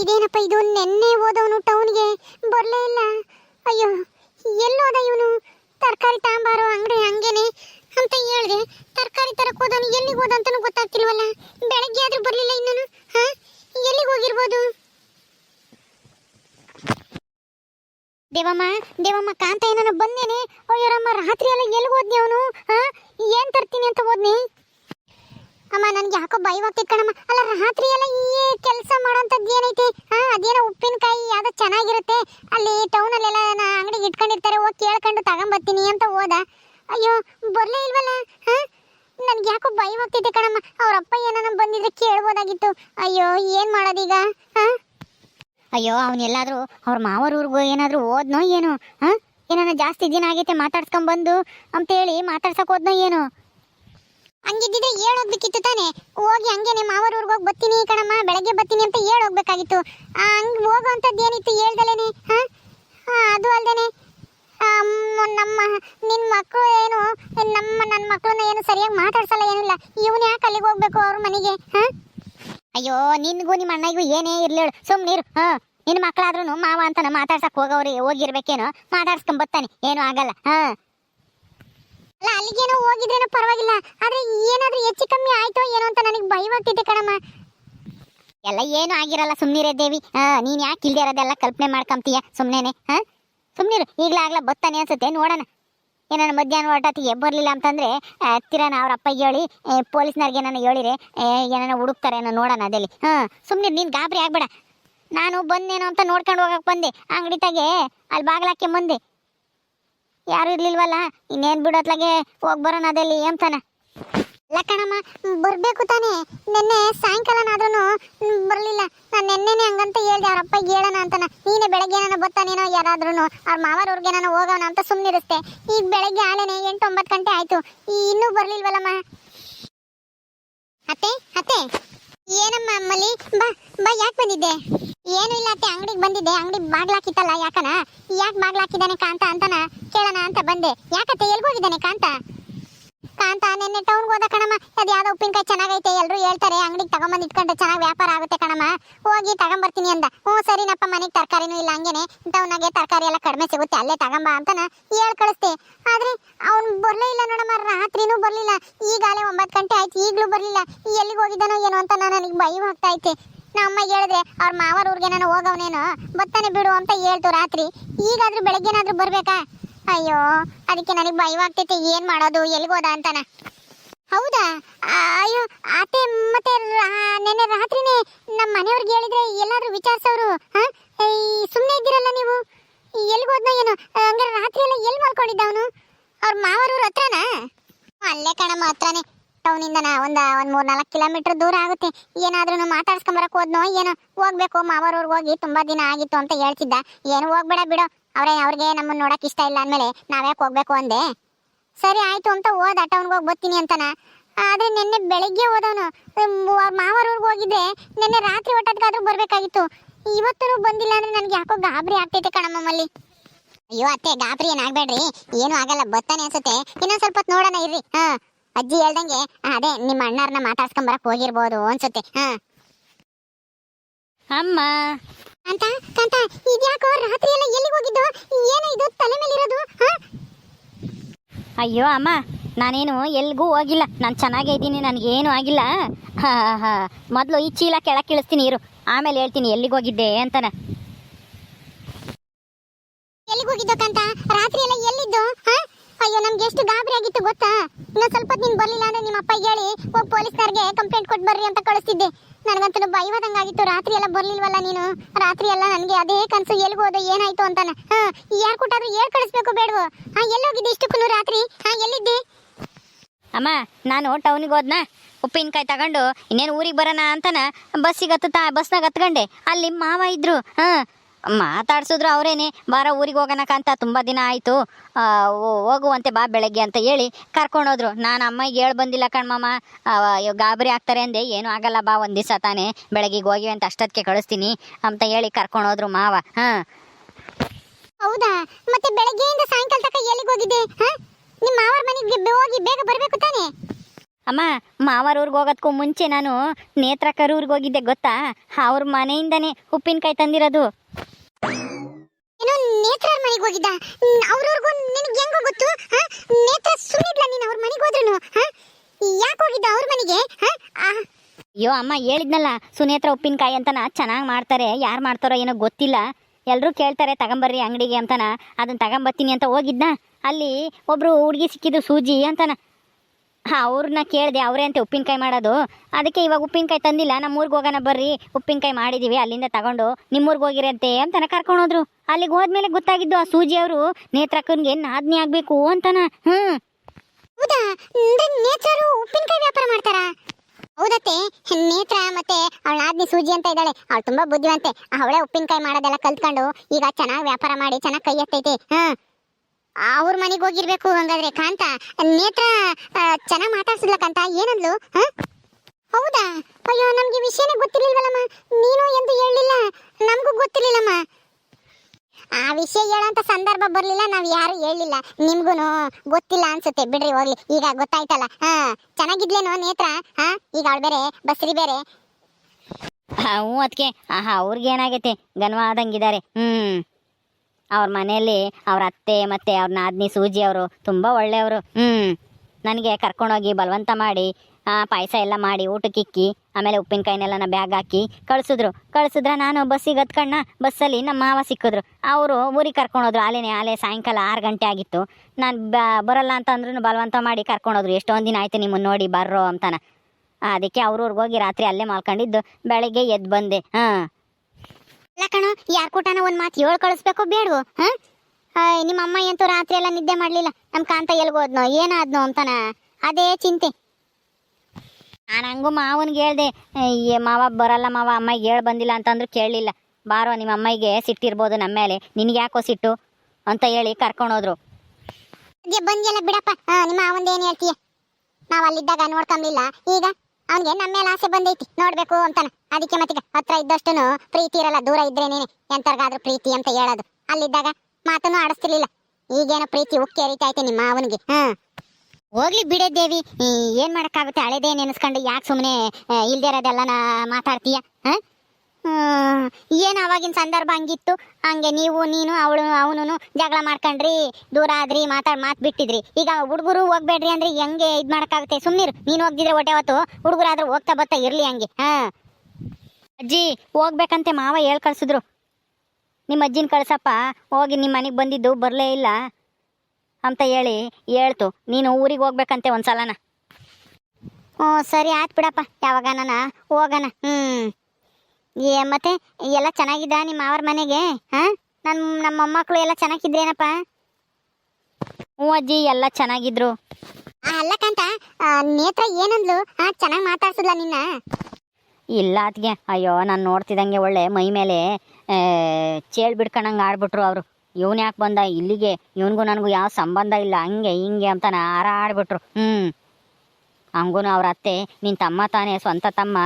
ಇದೇನಪ್ಪ ಇದು? ನೆನ್ನೆ ಹೋದವನು ಟೌನ್ಗೆ. ಬರಲೇ ಇಲ್ಲ. ಅಯ್ಯೋ ಎಲ್ಲೋದ ಇವನು? ತರಕಾರಿ ತಾಂಬಾರು ಅಂಗಡಿ ಹಂಗೇನೆ ಅಂತ ಹೇಳಿದೆ. ತರಕಾರಿ ತರಕ್ಕೆ ಹೋದವನು ಎಲ್ಲಿಗೆ ಹೋದ ಅಂತಾನೂ ಗೊತ್ತಾಗ್ತಿಲ್ವಲ್ಲ? ಬೆಳಗ್ಗೆ ಆದ್ರೂ ಬರಲಿಲ್ಲ ಇನ್ನೂ ಹಾ? ಎಲ್ಲಿಗೆ ಹೋಗಿರ್ಬೋದು? ದೇವಮ್ಮ ದೇವಮ್ಮ ಕಾಂತ ಏನಾನ ಬಂದೇನೆ ಅಯ್ಯೋರಮ್ಮ ರಾತ್ರಿ ಎಲ್ಲ ಎಲ್ಲಿಗೆ ಹೋದ್ನಿ ಅವನು? ಹಾ? ಏನ್ ತರ್ತೀನಿ ಅಂತ ಹೋದ್ನಿ? ಅಮ್ಮ, ನನ್ಗೆ ಯಾಕೋ ಭಯವಾಗ್ತಿತ್ತು ಕಣಮ್ಮ. ಅಲ್ಲ, ರಾತ್ರಿ ಎಲ್ಲ ಈ ಕೆಲಸ ಮಾಡೋಂಥದ್ದು ಏನೈತಿ? ಹಾ ಅದೇನೋ ಉಪ್ಪಿನಕಾಯಿ ಯಾವುದೋ ಚೆನ್ನಾಗಿರುತ್ತೆ. ಅಲ್ಲಿ ಟೌನಲ್ಲೆಲ್ಲ ಅಂಗಡಿಗೆ ಇಟ್ಕೊಂಡಿರ್ತಾರೆ, ಹೋಗಿ ಕೇಳ್ಕೊಂಡು ತಗೊಂಬರ್ತೀನಿ ಅಂತ ಹೋದ. ಅಯ್ಯೋ, ಬರಲೇ ಇಲ್ವಲ್ಲ? ಹಾ ನನ್ಗೆ ಯಾಕೋ ಭಯವಾಗ್ತಿದೆ ಕಣಮ್ಮ. ಅವ್ರ ಅಪ್ಪ ಏನಾನ ಬಂದಿದ್ರೆ ಕೇಳ್ಬೋದಾಗಿತ್ತು. ಅಯ್ಯೋ, ಏನು ಮಾಡೋದೀಗ? ಹಾ ಅಯ್ಯೋ, ಅವನೆಲ್ಲಾದ್ರೂ, ಅವ್ರ ಮಾವರ ಊರಿಗೂ ಏನಾದ್ರೂ ಹೋದ್ನೋ ಏನೋ? ಹಾ ಏನಾನ ಜಾಸ್ತಿ ದಿನ ಆಗೈತೆ ಮಾತಾಡ್ಸ್ಕೊಂಬಂದು? ಅಂತೇಳಿ ಮಾತಾಡ್ಸಕ್ ಹೋದ್ನೋ ಏನೋ? ಹಂಗಿದ್ದಿದ್ರೆ ಹೇಳೋಗ್ಬೇಕಿತ್ತು ತಾನೆ. ಹೋಗಿ ಹಂಗೇನೆ ಮಾವರ ಊರಿಗೆ ಹೋಗಿ ಬರ್ತೀನಿ ಕಣಮ್ಮ, ಬೆಳಗ್ಗೆ ಬರ್ತೀನಿ ಅಂತ ಹೇಳೋಗ್ಬೇಕಾಗಿತ್ತು ಹಂಗೆ ಹಂಗ್ ಹೋಗೋ ಅಂಥದ್ದು ಏನಿತ್ತು ಹೇಳ್ದಲೇನೆ ಹಾ? ಅದು ಅಲ್ಲದೇನೆ ನಮ್ಮ ನಿನ್ನ ಮಕ್ಕಳು ಏನು, ನಮ್ಮ ನನ್ನ ಮಕ್ಕಳನ್ನ ಏನು ಸರಿಯಾಗಿ ಮಾತಾಡ್ಸಲ್ಲ ಏನಿಲ್ಲ. ಇವನು ಯಾಕೆ ಅಲ್ಲಿಗೆ ಹೋಗ್ಬೇಕು ಅವ್ರ ಮನೆಗೆ, ಹಾ? ಅಯ್ಯೋ, ನಿನ್ಗೂ ನಿಮ್ಮ ಅಣ್ಣಗೂ ಏನೇ ಇರ್ಲಿ ಸುಮ್ಮನಿರು ಹಾ? ನಿನ್ನ ಮಕ್ಕಳಾದ್ರೂ ಮಾವ ಅಂತ ಮಾತಾಡ್ಸಕ್ ಹೋಗೋರಿ ಹೋಗಿರ್ಬೇಕೇನೋ, ಮಾತಾಡ್ಸ್ಕೊಂಡ್ ಏನೂ ಏನು ಆಗಲ್ಲ, ಹಾ? ಅಲ್ಲ, ಅಲ್ಲಿಗೇನೋ ಹೋಗಿದ್ರೇನೋ ಪರವಾಗಿಲ್ಲ. ಆದ್ರೆ ಏನಾದ್ರೂ ಹೆಚ್ಚು ಕಮ್ಮಿ ಆಯ್ತೋ ಏನೋ ಅಂತ ನನಗೆ ಭಯವಾಗ್ತಿದೆ ಕಣಮ್ಮ. ಎಲ್ಲ ಏನು ಆಗಿರಲ್ಲ ಸುಮ್ಮನಿರೇ ದೇವಿ. ನೀನ್ ಯಾಕೆ ಇಲ್ದೇ ಇರೋದೆಲ್ಲ ಕಲ್ಪನೆ ಮಾಡ್ಕೊಂತೀಯ? ಸುಮ್ನೇನೆ ಹಾ ಸುಮ್ನಿರು ಈಗ್ಲಾಗ್ಲ ಬತ್ತಾನೆ ಅನ್ಸುತ್ತೆ. ನೋಡೋಣ. ಏನಾನ ಮಧ್ಯಾಹ್ನ ಹೊರಟತ್ತಿಗೆ ಬರ್ಲಿಲ್ಲ ಅಂತಂದ್ರೆ ತಿರನ ಅವ್ರ ಅಪ್ಪಗೆ ಹೇಳಿ ಪೊಲೀಸ್ನವ್ರಿಗೆ ಏನಾನ ಹೇಳಿರೆ ಏನಾನ ಹುಡುಕ್ತಾರೆ ಏನೋ ನೋಡೋಣ ಅದಲ್ಲಿ. ಹಾ, ಸುಮ್ನಿರ್, ನೀನ್ ಗಾಬರಿ ಆಗ್ಬೇಡ. ನಾನು ಬಂದೇನೋ ಅಂತ ನೋಡ್ಕೊಂಡು ಹೋಗಕ್ ಬಂದೆ. ಅಂಗಡಿ ತಾಗೆ ಅಲ್ಲಿ ಬಾಗ್ಲಾಕೆ ಮುಂದೆ ಯಾರು ಇರ್ಲಿಲ್ವಲ್ಲ? ಇನ್ನೇನ್ ಬಿಡೋತ್ಲಾಗೆ ಹೋಗ್ ಬರೋಣ ಅದಲ್ಲಿ ಎಂತಾನ ಇಲ್ಲ ಕಣಮ್ಮ, ಬರ್ಬೇಕು ತಾನೇ. ನಿನ್ನೆ ಸಾಯಂಕಾಲನಾದ್ರೂ ಬರ್ಲಿಲ್ಲ. ನಾನು ನಿನ್ನೆನೆ ಹಂಗಂತ ಹೇಳ್ದೆ ಅವ್ರ ಅಪ್ಪಗೆ ಹೇಳೋಣ ಅಂತಾನ. ನೀನೆ ಬೆಳಗ್ಗೆ ನಾನು ಬರ್ತಾನೇನೋ ಯಾರಾದ್ರೂ ಅವ್ರ ಮಾವರವ್ರಿಗೆ ನಾನು ಹೋಗೋಣ ಅಂತ ಸುಮ್ಮನಿರುತ್ತೆ ಈಗ ಬೆಳಗ್ಗೆ ಆಲೇನೆ ಎಂಟು ಒಂಬತ್ತು ಗಂಟೆ ಆಯ್ತು. ಈ ಇನ್ನೂ ಬರ್ಲಿಲ್ವಲ್ಲಮ್ಮ? ಅತ್ತೆ ಅತ್ತೆ. ಏನಮ್ಮ ಅಮ್ಮಲಿ ಬಾ ಬಾ, ಯಾಕೆ ಬಂದಿದ್ದೆ? ಏನು ಇಲ್ಲ ಅತ್ತೆ, ಅಂಗಡಿಗೆ ಬಂದಿದ್ದೆ. ಅಂಗಡಿ ಬಾಗ್ಲಾಕಿತ್ತಲ್ಲ ಯಾಕನ? ಯಾಕೆ ಬಾಗ್ಲಾಕಿದ್ದಾನೆ ಕಾಂತ ಅಂತನ? ಕೇಳೋಣ ಅಂತ ಬಂದೆ. ಯಾಕತ್ತೆ ಎಲ್ಲಿ ಹೋಗಿದ್ದಾನೆ ಕಾಂತ? ಕಾಂತ ನೆನ್ನೆ ಟೌನ್ಗೆ ಹೋದ ಕಣಮ್ಮ. ಅದು ಯಾವ್ದೋ ಉಪ್ಪಿನಕಾಯಿ ಚೆನ್ನಾಗೈತೆ ಎಲ್ಲರೂ ಹೇಳ್ತಾರೆ, ಅಂಗಡಿಗೆ ತಗೊಂಬಂದು ಇಟ್ಕೊಂಡ್ರೆ ಚೆನ್ನಾಗಿ ವ್ಯಾಪಾರ ಆಗುತ್ತೆ ಕಣಮ್ಮ. ಹೋಗಿ ತಗೊಂಬರ್ತೀನಿ ಅಂದ. ಹ್ಞೂ, ಸರಿನಪ್ಪ, ಮನೆಗೆ ತರಕಾರಿನೂ ಇಲ್ಲ, ಹಂಗೇನೆ. ಟೌನಾಗೆ ತರಕಾರಿ ಎಲ್ಲ ಕಡಿಮೆ ಸಿಗುತ್ತೆ, ಅಲ್ಲೇ ತಗೊಂಬ ಅಂತನ ಹೇಳಿ ಕಳಿಸ್ತೆ ಆದ್ರೆ ಅವ್ನು ಬರ್ಲೇ ಇಲ್ಲ ನೋಡಮ್ಮ, ರಾತ್ರಿನೂ ಬರ್ಲಿಲ್ಲ. ಈಗಾಗಲೇ ಒಂಬತ್ತು ಗಂಟೆ ಆಯ್ತು, ಈಗಲೂ ಬರಲಿಲ್ಲ. ಎಲ್ಲಿಗೆ ಹೋಗಿದ್ದಾನೋ ಏನೋ ಅಂತ ನನಗೆ ಭಯವಾಗ್ತಾ ಐತೆ ನಮ್ಮ ಹೇಳಿದ್ರೆ, ಅವ್ರ ಮಾವರ ಊರಿಗೆ ನಾನು ಹೋಗವನೇನೋ ಬತ್ತಾನೆ ಬಿಡು ಅಂತ ಹೇಳ್ತು ರಾತ್ರಿ. ಈಗಾದ್ರೂ ಬೆಳಗ್ಗೆನಾದ್ರೂ ಬರ್ಬೇಕಾ? ಅಯ್ಯೋ, ಅದಕ್ಕೆ ನನಗೆ ಭಯವಾಗ್ತೈತೆ ಏನ್ ಮಾಡೋದು ಎಲ್ಗೋದ ಅಂತಾನ. ಹೌದಾ? ಅಯ್ಯೋ, ಆತೆ ಮತ್ತೆ ನೆನ್ನೆ ರಾತ್ರಿನೇ ನಮ್ಮ ಮನೆಯವ್ರಿಗೆ ಹೇಳಿದ್ರೆ ಎಲ್ಲಾದ್ರೂ ವಿಚಾರಿಸೋರು ಸುಮ್ಮನೆ ಇದ್ದೀರಲ್ಲ ನೀವು? ಎಲ್ಗೋದ್ನ ಏನೋ, ಹಂಗಾರೆ ರಾತ್ರಿ ಎಲ್ಲ ಎಲ್ಲಿ ಮಾಡ್ಕೊಂಡಿದ್ದ ಅವನು? ಅವ್ರ ಮಾವರೂರ ಹತ್ರನಾ? ಅಲ್ಲೇ ಕಣಮ್ಮ ಹತ್ರನೇ. ಟೌನಿಂದನ ಒಂದ, ಒಂದ್ ಮೂರ್ ನಾಲ್ಕು ಕಿಲೋಮೀಟರ್ ದೂರ ಆಗುತ್ತೆ. ಏನಾದ್ರೂ ಮಾತಾಡ್ಸ್ಕೊಂಬರಕ್ ಹೋದ್ನೋ ಏನೋ, ಹೋಗ್ಬೇಕು ಮಾವರವ್ರಿಗೆ ಹೋಗಿ ತುಂಬಾ ದಿನ ಆಗಿತ್ತು ಅಂತ ಹೇಳ್ತಿದ್ದ. ಏನು ಹೋಗ್ಬೇಡ ಬಿಡೋ ಅವ್ರೇ, ಅವ್ರಿಗೆ ನಮ್ಮನ್ನ ನೋಡಕ್ ಇಷ್ಟ ಇಲ್ಲ ಅಂದಮೇಲೆ ನಾವ್ಯಾಕೆ ಹೋಗ್ಬೇಕು ಅಂದೆ. ಸರಿ, ಆಯ್ತು ಅಂತ ಹೋದ ಟೌನ್ಗೆ ಹೋಗಿ ಬರ್ತೀನಿ ಅಂತನ. ಆದ್ರೆ ನಿನ್ನೆ ಬೆಳಿಗ್ಗೆ ಹೋದವನು ಮಾವರೂರ್ಗೆ ಹೋಗಿದ್ರೆ ನಿನ್ನೆ ರಾತ್ರಿ ಹೊಟ್ಟದ್ಗಾದ್ರೂ ಬರ್ಬೇಕಾಗಿತ್ತು. ಇವತ್ತೂ ಬಂದಿಲ್ಲ ಅಂದ್ರೆ ನನಗೆ ಯಾಕೋ ಗಾಬರಿ ಆಗ್ತೈತೆ ಕಣಮ್ಮಲ್ಲಿ ಅಯ್ಯೋ ಅತ್ತೆ, ಗಾಬರಿ ಏನಾಗ್ಬೇಡ್ರಿ. ಏನು ಆಗಲ್ಲ, ಬರ್ತಾನೆ ಅನ್ಸುತ್ತೆ. ಇನ್ನೊಂದ್ ಸ್ವಲ್ಪ ಹೊತ್ತು ನೋಡೋಣ ಇರ್ರಿ. ಹಾ, ಅಜ್ಜಿ ಹೇಳ್ದಂಗೆ, ಅದೇ ನಿಮ್ಮ ಅಣ್ಣಾರನ್ನ ಮಾತಾಡ್ಸ್ಕೊಂಡ್ ಬರಕ್ಕೆ ಹೋಗಿರ್ಬೋದು ಅನ್ಸುತ್ತೆ. ಹಾ. ಅಮ್ಮ. ಅಂತ ಕಂತ ಇದ್ಯಾಕೋ ರಾತ್ರಿ ಎಲ್ಲ ಎಲ್ಲಿಗೆ ಹೋಗಿದ್ದು? ಏನೋ ಇದು ತಲೆ ಮೇಲೆ ಇರೋದು ಅಯ್ಯೋ ಅಮ್ಮ ನಾನೇನು ಎಲ್ಗೂ ಹೋಗಿಲ್ಲ. ನಾನು ಚೆನ್ನಾಗೇ ಇದ್ದೀನಿ ನನಗೇನು ಆಗಿಲ್ಲ. ಹಾ ಹಾ ಮೊದಲು ಈ ಚೀಲ ಕೆಳಕ್ಕೆ ಇಳಿಸ್ತೀನಿ ಇರು. ಆಮೇಲೆ ಹೇಳ್ತೀನಿ ಎಲ್ಲಿಗೆ ಹೋಗಿದ್ದೆ ಅಂತಾನೆ. ಎಲ್ಲಿಗೆ ಹೋಗಿದ್ದು ಕಂತ? ರಾತ್ರಿ ಎಲ್ಲ ಎಲ್ಲಿದ್ದು? ಅಯ್ಯೋ, ನಮ್ಗೆ ಎಷ್ಟು ಗಾಬರಿ ಆಗಿತ್ತು ಗೊತ್ತಾ? ಇನ್ನೊಂದ್ ಸ್ವಲ್ಪ ನೀನು ಬರಲಿಲ್ಲ ಅಂದ್ರೆ ನಿಮ್ಮ ಅಪ್ಪ ಹೇಳಿ, ಹೋಗಿ ಪೊಲೀಸ್ನವ್ರಿಗೆ ಕಂಪ್ಲೇಂಟ್ ಕೊಟ್ಟು ಬರ್ರಿ ಅಂತ ಕಳಿಸ್ತಿದ್ದೆ. ನನಗಂತೂ ಭಯವಾದಂಗಾಗಿತ್ತು. ರಾತ್ರಿ ಎಲ್ಲ ಬರ್ಲಿಲ್ವಲ್ಲ ನೀನು? ರಾತ್ರಿ ಎಲ್ಲ ನನಗೆ ಅದೇ ಕನ್ಸು ಎಲ್ಲಿಗೆ ಹೋದ, ಏನಾಯ್ತು ಅಂತಾನೆ. ಹಾ ಯಾರು ಕೊಟ್ಟಾದ್ರೂ ಹೇಳಿ ಕಳಿಸ್ಬೇಕು ಬೇಡವೋ? ಹಾ, ಎಲ್ಲೋಗಿದ್ದೆ ಇಷ್ಟಕ್ಕೂ ರಾತ್ರಿ? ಹಾ, ಎಲ್ಲಿದ್ದೆ? ಅಮ್ಮ, ನಾನು ಟೌನಿಗೆ ಹೋದ್ನ? ಉಪ್ಪಿನಕಾಯಿ ತಗೊಂಡು, ಇನ್ನೇನು ಊರಿಗೆ ಬರೋಣ ಅಂತನ, ಬಸ್ಸಿಗೆ ಹತ್ತುತ್ತಾ, ಬಸ್ನಾಗ ಹತ್ಕೊಂಡೆ. ಅಲ್ಲಿ ಮಾವ ಇದ್ರು. ಹಾಂ ಮಾತಾಡ್ಸಿದ್ರು ಅವರೇನೆ ಬಾರ ಊರಿಗೆ ಹೋಗೋಣಕ್ಕಂತ ತುಂಬ ದಿನ ಆಯಿತು. ಹೋಗುವಂತೆ ಬಾ ಬೆಳಗ್ಗೆ ಅಂತ ಹೇಳಿ ಕರ್ಕೊಂಡೋದ್ರು. ನಾನು ಅಮ್ಮಗೆ ಹೇಳಿ ಬಂದಿಲ್ಲ ಕಣ್ಮಮ್ಮ ಗಾಬರಿ ಆಗ್ತಾರೆ ಅಂದೆ. ಏನೂ ಆಗಲ್ಲ ಬಾ ಒಂದು ದಿವಸ ತಾನೇ. ಬೆಳಗ್ಗೆಗೆ ಹೋಗಿ ಅಂತ ಅಷ್ಟೊತ್ತಿಗೆ ಕಳಿಸ್ತೀನಿ ಅಂತ ಹೇಳಿ ಕರ್ಕೊಂಡೋದ್ರು ಮಾವ. ಹಾಂ. ಹೌದಾ? ಮತ್ತೆ ಬೆಳಗ್ಗೆಯಿಂದ ಸಾಯಂಕಾಲ ತನಕ ಎಲ್ಲಿಗೆ ಹೋಗಿದ್ದೆ? ಹಾ? ನಿಮ್ಮ ಮಾವರ ಮನೆಗೆ ಹೋಗಿ ಬೇಗ ಬರಬೇಕು ತಾನೇ? ಅಮ್ಮ ಮಾವರ ಊರಿಗೆ ಹೋಗೋದಕ್ಕೂ ಮುಂಚೆ ನಾನು ನೇತ್ರಕರೂರಿಗೆ ಊರಿಗೆ ಹೋಗಿದ್ದೆ ಗೊತ್ತಾ? ಅವ್ರ ಮನೆಯಿಂದನೇ ಉಪ್ಪಿನಕಾಯಿ ತಂದಿರೋದು. ಏನೋ ನೇತ್ರ ಮನೆಗೆ ಹೋಗಿದ್ದ? ಅವ್ರವ್ರಿಗೂ ನಿನಗೆ ಹೆಂಗೋ ಗೊತ್ತು? ನೇತ್ರ ಸುಮ್ನಿದ್ಲ ನೀನು ಅವ್ರ ಮನೆಗೆ ಹೋದ್ರು ಯಾಕೆ ಹೋಗಿದ್ದ ಅವ್ರ ಮನೆಗೆ ಅಯ್ಯೋ, ಅಮ್ಮ ಹೇಳಿದ್ನಲ್ಲ, ಸುನೇತ್ರ ಉಪ್ಪಿನಕಾಯಿ ಅಂತನ ಚೆನ್ನಾಗಿ ಮಾಡ್ತಾರೆ, ಯಾರು ಮಾಡ್ತಾರೋ ಏನೋ ಗೊತ್ತಿಲ್ಲ. ಎಲ್ಲರೂ ಕೇಳ್ತಾರೆ, ತಗೊಂಬರ್ರಿ ಅಂಗಡಿಗೆ ಅಂತನ ಅದನ್ನ ತಗೊಂಬರ್ತೀನಿ ಅಂತ ಹೋಗಿದ್ನ. ಅಲ್ಲಿ ಒಬ್ರು ಹುಡುಗಿ ಸಿಕ್ಕಿದ್ದು ಸೂಜಿ ಅಂತನ. ಹಾಂ, ಅವ್ರನ್ನ ಕೇಳಿದೆ, ಅವರೇ ಅಂತ ಉಪ್ಪಿನಕಾಯಿ ಮಾಡೋದು. ಅದಕ್ಕೆ ಇವಾಗ ಉಪ್ಪಿನಕಾಯಿ ತಂದಿಲ್ಲ ನಮ್ಮ ಊರಿಗೆ ಹೋಗೋಣ ಬರ್ರಿ, ಉಪ್ಪಿನಕಾಯಿ ಮಾಡಿದ್ದೀವಿ ಅಲ್ಲಿಂದ ತಗೊಂಡು ನಿಮ್ಮೂರ್ಗೆ ಹೋಗಿರಂತೆ ಅಂತನ ಕರ್ಕೊಂಡೋದ್ರು. ಅಲ್ಲಿಗೆ ಹೋದ್ಮೇಲೆ ಗೊತ್ತಾಗಿದ್ದು ಆ ಸೂಜಿ ಅವರು ನೇತ್ರಕ್ಕನ್ಗೆ ನಾದ್ನಿ ಆಗಬೇಕು ಅಂತನ. ಹ್ಞೂ ಹೌದಾ? ನೇತ್ರರು ಉಪ್ಪಿನಕಾಯಿ ವ್ಯಾಪಾರ ಮಾಡ್ತಾರಾ? ಹೌದತ್ತೆ, ನೇತ್ರ ಮತ್ತೆ ಅವಳ ಆದ್ನಿ ಸೂಜಿ ಅಂತ ಇದ್ದಾಳೆ. ಅವಳು ತುಂಬಾ ಬುದ್ಧಿವಂತೆ. ಅವಳೇ ಉಪ್ಪಿನಕಾಯಿ ಮಾಡೋದೆಲ್ಲ ಕಲ್ತ್ಕೊಂಡು ಈಗ ಚೆನ್ನಾಗಿ ವ್ಯಾಪಾರ ಮಾಡಿ, ಚೆನ್ನಾಗಿ ಕೈ ಎತ್ತೈತೆ. ಹಾ ಅವ್ರ ಮನೆಗೆ ಹೋಗಿರ್ಬೇಕು ಹಂಗಾದ್ರೆ. ಕಾಂತ, ನೇತ್ರ ಚೆನ್ನಾಗಿ ಮಾತಾಡ್ಸಿದ್ಲ ಕಾಂತ ಏನಂದ್ಲು ಹೌದಾ? ಅಯ್ಯೋ, ನಮ್ಗೆ ವಿಷಯನೇ ಗೊತ್ತಿರ್ಲಿಲ್ವಲ್ಲಮ್ಮ. ನೀನು ಎಂದು ಹೇಳಲಿಲ್ಲ. ನಮಗೂ ಗೊತ್ತಿರ್ಲಿಲ್ಲಮ್ಮ. ಆ ವಿಷಯ ಹೇಳೋಂತ ಸಂದರ್ಭ ಬರ್ಲಿಲ್ಲ, ನಾವು ಯಾರು ಹೇಳಲಿಲ್ಲ. ನಿಮ್ಗೂ ಗೊತ್ತಿಲ್ಲ ಅನ್ಸುತ್ತೆ. ಬಿಡ್ರಿ, ಹೋಗ್ಲಿ. ಈಗ ಗೊತ್ತಾಯ್ತಲ್ಲ. ಹಾ, ಚೆನ್ನಾಗಿದ್ಲೇನೋ ನೇತ್ರ? ಹಾ? ಈಗ ಅವಳು ಬೇರೆ, ಬಸ್ರಿ ಬೇರೆ. ಹ್ಞೂ ಅದಕ್ಕೆ ಆಹಾ ಅವ್ರಿಗೆ ಏನಾಗೈತೆ ಘನವಾದಂಗಿದ್ದಾರೆ ಹ್ಞೂ ಅವ್ರ ಮನೆಯಲ್ಲಿ ಅವ್ರ ಅತ್ತೆ ಮತ್ತು ಅವ್ರ ನಾದ್ನಿ ಸೂಜಿ ಅವರು ತುಂಬ ಒಳ್ಳೆಯವರು. ಹ್ಞೂ ನನಗೆ ಕರ್ಕೊಂಡೋಗಿ ಬಲವಂತ ಮಾಡಿ ಪಾಯಸ ಎಲ್ಲ ಮಾಡಿ, ಊಟಕ್ಕೆ ಇಕ್ಕಿ, ಆಮೇಲೆ ಉಪ್ಪಿನಕಾಯಿನೆಲ್ಲ ಬ್ಯಾಗ್ ಹಾಕಿ ಕಳಿಸಿದ್ರು. ಕಳಿಸಿದ್ರೆ ನಾನು ಬಸ್ಸಿಗೆ ಹತ್ಕಣ್ಣ ಬಸ್ಸಲ್ಲಿ ನಮ್ಮ ಮಾವ ಸಿಕ್ಕಿದ್ರು. ಅವರು ಊರಿಗೆ ಕರ್ಕೊಂಡೋದ್ರು ಅಲ್ಲೇನೆ ಅಲ್ಲೇ ಸಾಯಂಕಾಲ ಆರು ಗಂಟೆ ಆಗಿತ್ತು. ನಾನು ಬರಲ್ಲ ಅಂತ ಅಂದ್ರೂ ಬಲವಂತ ಮಾಡಿ ಕರ್ಕೊಂಡೋದ್ರು. ಎಷ್ಟೊಂದು ದಿನ ಆಯ್ತು ನಿಮ್ಮನ್ನು ನೋಡಿ ಬರ್ರೋ ಅಂತಾನ. ಅದಕ್ಕೆ ಅವ್ರವ್ರಿಗೆ ಹೋಗಿ ರಾತ್ರಿ ಅಲ್ಲೇ ಮಾಲ್ಕೊಂಡಿದ್ದು. ಬೆಳಗ್ಗೆ ಎದ್ದು ಬಂದೆ. ಹಾಂ. ಕಣೋ, ಯಾರ್ ಕೂಟನ ಒಂದ್ ಮಾತು ಹೇಳ್ ಕಳಿಸ್ಬೇಕು ಬೇಡವೋ ಹಾ ನಿಮ್ಮ ಅಮ್ಮ ಎಂತೂ ರಾತ್ರಿ ಎಲ್ಲ ನಿದ್ದೆ ಮಾಡ್ಲಿಲ್ಲ. ನಮ್ ಕಾಂತ ಎಲ್ಗೋದ್ನೋ ಏನಾದ್ನೋ ಅಂತಾನ? ಅದೇ ಚಿಂತೆ. ನಾನು ಹಂಗೂ ಮಾವನ್ಗೆ ಹೇಳ್ದೆ ಮಾವ ಬರಲ್ಲ ಮಾವ ಅಮ್ಮಗೆ ಹೇಳ್ ಬಂದಿಲ್ಲ ಅಂತಂದ್ರು ಕೇಳಲಿಲ್ಲ. ಬಾರೋ, ನಿಮ್ಮ ಅಮ್ಮಗೆ ಸಿಟ್ಟಿರ್ಬೋದು ನಮ್ಮ ಮೇಲೆ. ನಿನಗೆ ಯಾಕೋ ಸಿಟ್ಟು? ಅಂತ ಹೇಳಿ ಕರ್ಕೊಂಡೋದ್ರು ಬಂದಿಲ್ಲ ಬಿಡಪ್ಪ ನಿಮ್ಮ ಅವಂದ ಏನ್ ಹೇಳ್ತೀಯ? ನಾವ್ ಅಲ್ಲಿದ್ದಾಗ ನೋಡ್ಕೊಂಬಿಲ್ಲ ಈಗ? ಅವನ್ಗೆ ನಮ್ಮ ಮೇಲೆ ಆಸೆ ಬಂದೈತಿ. ನೋಡ್ಬೇಕು ಅಂತಾನ. ಅದಕ್ಕೆ ಮತ್ತೆ ಹತ್ರ ಇದ್ದಷ್ಟು ಪ್ರೀತಿ ಇರಲ್ಲ, ದೂರ ಇದ್ರೇನೇನೆ ಎಂತರ್ಗಾದ್ರೂ ಪ್ರೀತಿ ಅಂತ ಹೇಳೋದು. ಅಲ್ಲಿದ್ದಾಗ ಮಾತನ್ನು ಆಡಿಸ್ತಿರ್ಲಿಲ್ಲ. ಈಗೇನೋ ಪ್ರೀತಿ ಉಕ್ಕಿ ಹರಿತೈತೆ ನಿಮ್ಮ ಅವನಿಗೆ ಹಾ. ಹೋಗ್ಲಿ ಬಿಡೆ ದೇವಿ. ಏನ್ ಮಾಡಕ್ಕಾಗುತ್ತೆ? ಹಳೇದೇ ನೆನೆಸ್ಕೊಂಡು ಯಾಕೆ ಸುಮ್ಮನೆ ಇಲ್ದೇ ನಾ ಮಾತಾಡ್ತೀಯ? ಹಾ? ಏನ್ ಅವಾಗಿನ ಸಂದರ್ಭ ಹಂಗಿತ್ತು? ಹಂಗೆ ನೀವು, ನೀನು, ಅವಳು ಅವನು ಜಗಳ ಮಾಡ್ಕೊಂಡ್ರಿ, ದೂರ ಆದ್ರಿ ಮಾತಾಡ್ ಮಾತ್ ಬಿಟ್ಟಿದ್ರಿ. ಈಗ ಹುಡುಗರು ಹೋಗ್ಬೇಡ್ರಿ ಅಂದ್ರೆ ಹೆಂಗೆ ಇದು ಮಾಡಕ್ಕಾಗುತ್ತೆ? ಸುಮ್ಮನಿರು ನೀನು ಹೋಗ್ದಿದ್ರೆ ಹೊಟ್ಟೆ ಹೊತ್ತು, ಹುಡುಗರಾದ್ರೂ ಹೋಗ್ತಾ ಬರ್ತಾ ಇರ್ಲಿ ಹಂಗೆ. ಹಾಂ. ಅಜ್ಜಿ, ಹೋಗ್ಬೇಕಂತೆ ಮಾವ, ಹೇಳ್ ಕಳ್ಸಿದ್ರು. ನಿಮ್ಮ ಅಜ್ಜಿನ ಕಳ್ಸಪ್ಪ, ಹೋಗಿ ನಿಮ್ಮ ಮನೆಗೆ ಬಂದಿದ್ದು, ಬರಲೇ ಇಲ್ಲ ಅಂತ ಹೇಳಿ ಹೇಳ್ತು. ನೀನು ಊರಿಗೆ ಹೋಗ್ಬೇಕಂತೆ ಒಂದ್ಸಲನ. ಹ್ಞೂ ಸರಿ, ಆಯ್ತು ಬಿಡಪ್ಪ. ಯಾವಾಗ ನಾನು ಹೋಗೋಣ ಹ್ಮ್. ಏ ಮತ್ತೆ ಎಲ್ಲ ಚೆನ್ನಾಗಿದ್ದ ನಿಮ್ಮ ಅವ್ರ ಮನೆಗೆ? ಹಾ? ನನ್ನ ನಮ್ಮ ಮೊಮ್ಮಕ್ಕಳು ಎಲ್ಲ ಚೆನ್ನಾಗಿದ್ರೇನಪ್ಪ? ಹ್ಞೂ ಅಜ್ಜಿ ಎಲ್ಲ ಚೆನ್ನಾಗಿದ್ರು. ಅಲ್ಲಕ್ಕಂತ ನೇತ್ರ ಏನಂದ್ಲು? ಹಾ ಚೆನ್ನಾಗಿ ಮಾತಾಡ್ಸಿದ್ಲ ನಿನ್ನ. ಇಲ್ಲ ಅದ್ಗೆ ಅಯ್ಯೋ ನಾನು ನೋಡ್ತಿದ್ದಂಗೆ ಒಳ್ಳೆ ಮೈ ಮೇಲೆ ಚೇಳ್ ಬಿಡ್ಕೊಂಡಂಗೆ ಆಡ್ಬಿಟ್ರು ಅವರು. ಇವನು ಯಾಕೆ ಬಂದ? ಇಲ್ಲಿಗೆ ಇವನಿಗೂ ನನಗೂ ಯಾವ ಸಂಬಂಧ ಇಲ್ಲ. ಹಂಗೆ ಹಿಂಗೆ ಅಂತಾನೆ ಹಾರಾಡ್ಬಿಟ್ರು. ಹ್ಞೂ ಹಂಗೂ ಅವ್ರ ಅತ್ತೆ ನಿನ್ನ ತಮ್ಮ ತಾನೇ ಸ್ವಂತ ತಮ್ಮ.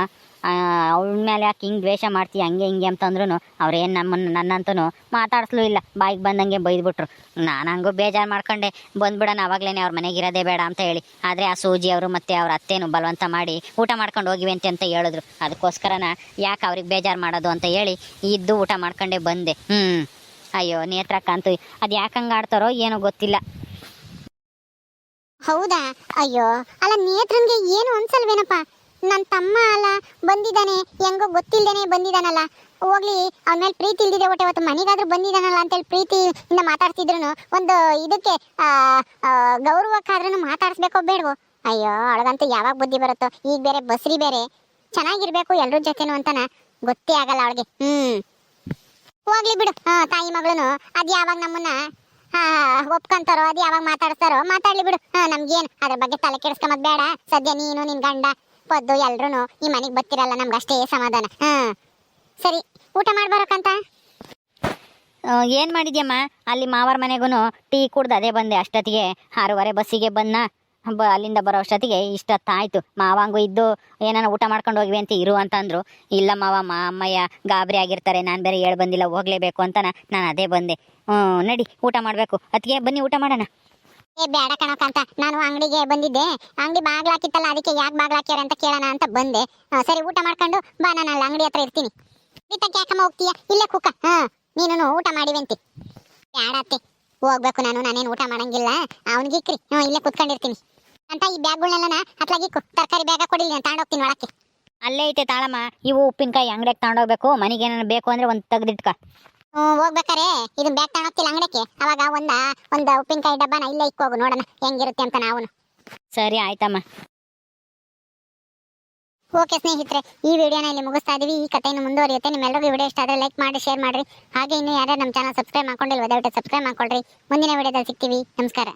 ಅವಳ ಮೇಲೆ ಯಾಕೆ ಹಿಂಗೆ ದ್ವೇಷ ಮಾಡ್ತೀಯ ಹಂಗೆ ಹಿಂಗೆ ಅಂತಂದ್ರೂ ಅವ್ರೇನು ನಮ್ಮನ್ನು ನನ್ನಂತೂ ಮಾತಾಡಿಸ್ಲೂ ಇಲ್ಲ. ಬಾಯಿಗೆ ಬಂದಂಗೆ ಬೈದ್ಬಿಟ್ರು. ನಾನು ಹಂಗೂ ಬೇಜಾರು ಮಾಡ್ಕೊಂಡೆ. ಬಂದ್ಬಿಡೋಣ ಅವಾಗಲೇ ಅವ್ರ ಮನೆಗೆ ಇರೋದೇ ಬೇಡ ಅಂತ ಹೇಳಿ. ಆದರೆ ಆ ಸೂಜಿ ಅವರು ಮತ್ತು ಅವ್ರ ಅತ್ತೇನು ಬಲವಂತ ಮಾಡಿ ಊಟ ಮಾಡ್ಕೊಂಡು ಹೋಗಿವೆ ಅಂತ ಹೇಳಿದ್ರು. ಅದಕ್ಕೋಸ್ಕರನ ಯಾಕೆ ಅವ್ರಿಗೆ ಬೇಜಾರು ಮಾಡೋದು ಅಂತ ಹೇಳಿ ಇದ್ದು ಊಟ ಮಾಡ್ಕೊಂಡೆ ಬಂದೆ. ಹ್ಞೂ ಅಯ್ಯೋ, ನೇತ್ರಕ್ಕಂತೂ. ಅದು ಯಾಕೆ ಹಂಗೆ ಆಡ್ತಾರೋ ಏನೋ ಗೊತ್ತಿಲ್ಲ. ಹೌದಾ? ಅಯ್ಯೋ, ಅಲ್ಲ ನೇತ್ರನ್ಗೆ ಏನು ಅನ್ಸಲ್ವೇನಪ್ಪ? ನನ್ನ ತಮ್ಮ ಅಲ್ಲ, ಬಂದಿದ್ದಾನೆ, ಹೆಂಗೋ ಗೊತ್ತಿಲ್ಲದೇನೆ ಬಂದಿದ್ದಾನಲ್ಲ. ಹೋಗ್ಲಿ, ಅವ್ನ ಮೇಲೆ ಪ್ರೀತಿ ಇಲ್ದಿದೆ ಒಟ್ಟೆ ಅವತ್ತು ಮನೆಗಾದ್ರೂ ಬಂದಿದ್ದಾನಲ್ಲ ಅಂತೇಳಿ ಪ್ರೀತಿಯಿಂದ ಮಾತಾಡ್ತಿದ್ರು ಒಂದು ಇದಕ್ಕೆ ಗೌರವಕ್ಕಾದ್ರೂ ಮಾತಾಡಿಸ್ಬೇಕೋ ಬೇಡವೋ? ಅಯ್ಯೋ, ಅವಳಗಂತೂ ಯಾವಾಗ ಬುದ್ಧಿ ಬರುತ್ತೋ? ಈಗ ಬೇರೆ, ಬಸ್ರಿ ಬೇರೆ. ಚೆನ್ನಾಗಿರ್ಬೇಕು ಎಲ್ಲರ ಜೊತೆನು ಅಂತನ. ಗೊತ್ತೇ ಆಗಲ್ಲ ಅವಳಿಗೆ. ಹ್ಮ್. ಹೋಗ್ಲಿ ಬಿಡು. ತಾಯಿ ಮಗಳನು, ಅದು ಯಾವಾಗ ನಮ್ಮನ್ನ ಒಪ್ಕೊಂತಾರೋ, ಅದು ಯಾವಾಗ ಮಾತಾಡ್ತಾರೋ ಮಾತಾಡ್ಲಿ ಬಿಡು. ನಮ್ಗೇನು, ಅದ್ರ ಬಗ್ಗೆ ತಲೆ ಕೆಡಿಸ್ಕೊಂಬದ್ ಬೇಡ. ಸದ್ಯ ನೀನು, ನಿನ್ ಗಂಡ ಪದ್ದು ಎಲ್ರು ಈ ಮನೆಗೆ ಬರ್ತಿರಲ್ಲ, ನಮ್ಗೆ ಅಷ್ಟೇ ಸಮಾಧಾನ. ಹಾ. ಸರಿ, ಊಟ ಮಾಡ್ಬಾರಕ್ಕಂತ ಏನು ಮಾಡಿದ್ಯಮ್ಮ? ಅಲ್ಲಿ ಮಾವರ ಮನೆಗೂ ಟೀ ಕುಡ್ದು ಅದೇ ಬಂದೆ ಅಷ್ಟೊತ್ತಿಗೆ. ಆರೂವರೆ ಬಸ್ಸಿಗೆ ಬಂದ. ಬ, ಅಲ್ಲಿಂದ ಬರೋ ಅಷ್ಟೊತ್ತಿಗೆ ಇಷ್ಟೊತ್ತಾಯ್ತು. ಮಾವಂಗೂ ಇದ್ದು, ಏನಾನ ಊಟ ಮಾಡ್ಕೊಂಡು ಹೋಗಿವೆ ಅಂತ ಇರು ಅಂತ ಅಂದ್ರು ಇಲ್ಲ ಮಾವ, ಮಾ, ಅಮ್ಮಯ್ಯ ಗಾಬರಿ ಆಗಿರ್ತಾರೆ, ನಾನು ಬೇರೆ ಹೇಳಿ ಬಂದಿಲ್ಲ, ಹೋಗ್ಲೇಬೇಕು ಅಂತ ನಾನು ಅದೇ ಬಂದೆ. ಹ್ಞೂ ನಡಿ, ಊಟ ಮಾಡಬೇಕು. ಅದಕ್ಕೆ ಬನ್ನಿ, ಊಟ ಮಾಡೋಣ. ಬೇಡ ಕಣಕಂತ ನಾನು ಅಂಗಡಿಗೆ ಬಂದಿದ್ದೆ. ಅಂಗಡಿ ಬಾಗ್ಲಾಕಿತ್ತಲ್ಲ, ಅದಕ್ಕೆ ಯಾಕೆ ಬಾಗ್ಲಾಕ್ಯಾರ ಅಂತ ಕೇಳೋಣ ಅಂತ ಬಂದೆ. ಸರಿ, ಊಟ ಮಾಡ್ಕೊಂಡು ಬಾ, ನಾನು ಅಲ್ಲಿ ಅಂಗಡಿ ಹತ್ರ ಇರ್ತೀನಿ. ಬಿಟ್ಟಕ್ಕೆ ಯಾಕಮ್ಮ ಹೋಗ್ತೀಯ? ಇಲ್ಲೇ ಕುಕ್ಕ ಹಾ ನೀನು ಊಟ ಮಾಡಿವಂತಿ ಬೇಡತ್ತೆ ಹೋಗ್ಬೇಕು ನಾನು, ನಾನೇನು ಊಟ ಮಾಡಂಗಿಲ್ಲ. ಅವ್ನಿಗೆ ಇಕ್ರಿ. ಹ್ಞೂ ಇಲ್ಲೇ ಕುತ್ಕೊಂಡಿರ್ತೀನಿ. ಅಂತ ಈ ಬ್ಯಾಗ್ಗಳನ್ನೆಲ್ಲ ಅತ್ಲಾಗಿ ತರಕಾರಿ ಬ್ಯಾಗ ಕೊಡಿಲ್ಲ ನಾನು ತಗೊಂಡೋಗ್ತೀನಿ ಒಳಕ್ಕೆ. ಅಲ್ಲೇ ಐತೆ ತಾಳಮ್ಮ. ಇವು ಉಪ್ಪಿನಕಾಯಿ ಅಂಗಡಿಗೆ ತಗೊಂಡೋಗ್ಬೇಕು ಮನೆಗೆ ಏನಾರು ಬೇಕು ಅಂದ್ರೆ ಒಂದು ತೆಗ್ದಿಟ್ಕ. ಹೋಗ್ಬೇಕಾರೆ? ಇದು ಬ್ಯಾಗ್ ತಗೊಂಡೋಗ್ತಿಲ್ಲ ಅಂಗಡಿಗೆ. ಅವಾಗ ಒಂದ ಒಂದ ಉಪ್ಪಿನಕಾಯಿ ಡಬ್ಬನ ಇಲ್ಲೇ ಇಕ್ಕೋಗು ನೋಡೋಣ ಹೆಂಗಿರುತ್ತೆ ಅಂತ ನಾವು ಸರಿ ಆಯ್ತಮ್ಮ. ಓಕೆ ಸ್ನೇಹಿತರೆ ಈ ವಿಡಿಯೋನ ಇಲ್ಲಿ ಮುಗಿಸ್ತಾ ಇದೀವಿ. ಈ ಕಥೆಯನ್ನು ಮುಂದುವರಿಯುತ್ತೆ. ನಿಮ್ಮೆಲ್ಲರಿಗೂ ವಿಡಿಯೋ ಇಷ್ಟ ಆದರೆ ಲೈಕ್ ಮಾಡಿ ಶೇರ್ ಮಾಡಿರಿ. ಹಾಗೆ ಇನ್ನು ಯಾರ್ಯಾರು ನಮ್ಮ ಚಾನಲ್ ಸಬ್ಸ್ಕ್ರೈಬ್ ಮಾಡ್ಕೊಂಡಿಲ್ವ ದಯವಿಟ್ಟು ಸಬ್ಸ್ಕ್ರೈಬ್ ಮಾಡ್ಕೊಳ್ರಿ. ಮುಂದಿನ ವಿಡಿಯೋದಲ್ಲಿ ಸಿಗ್ತೀವಿ. ನಮಸ್ಕಾರ.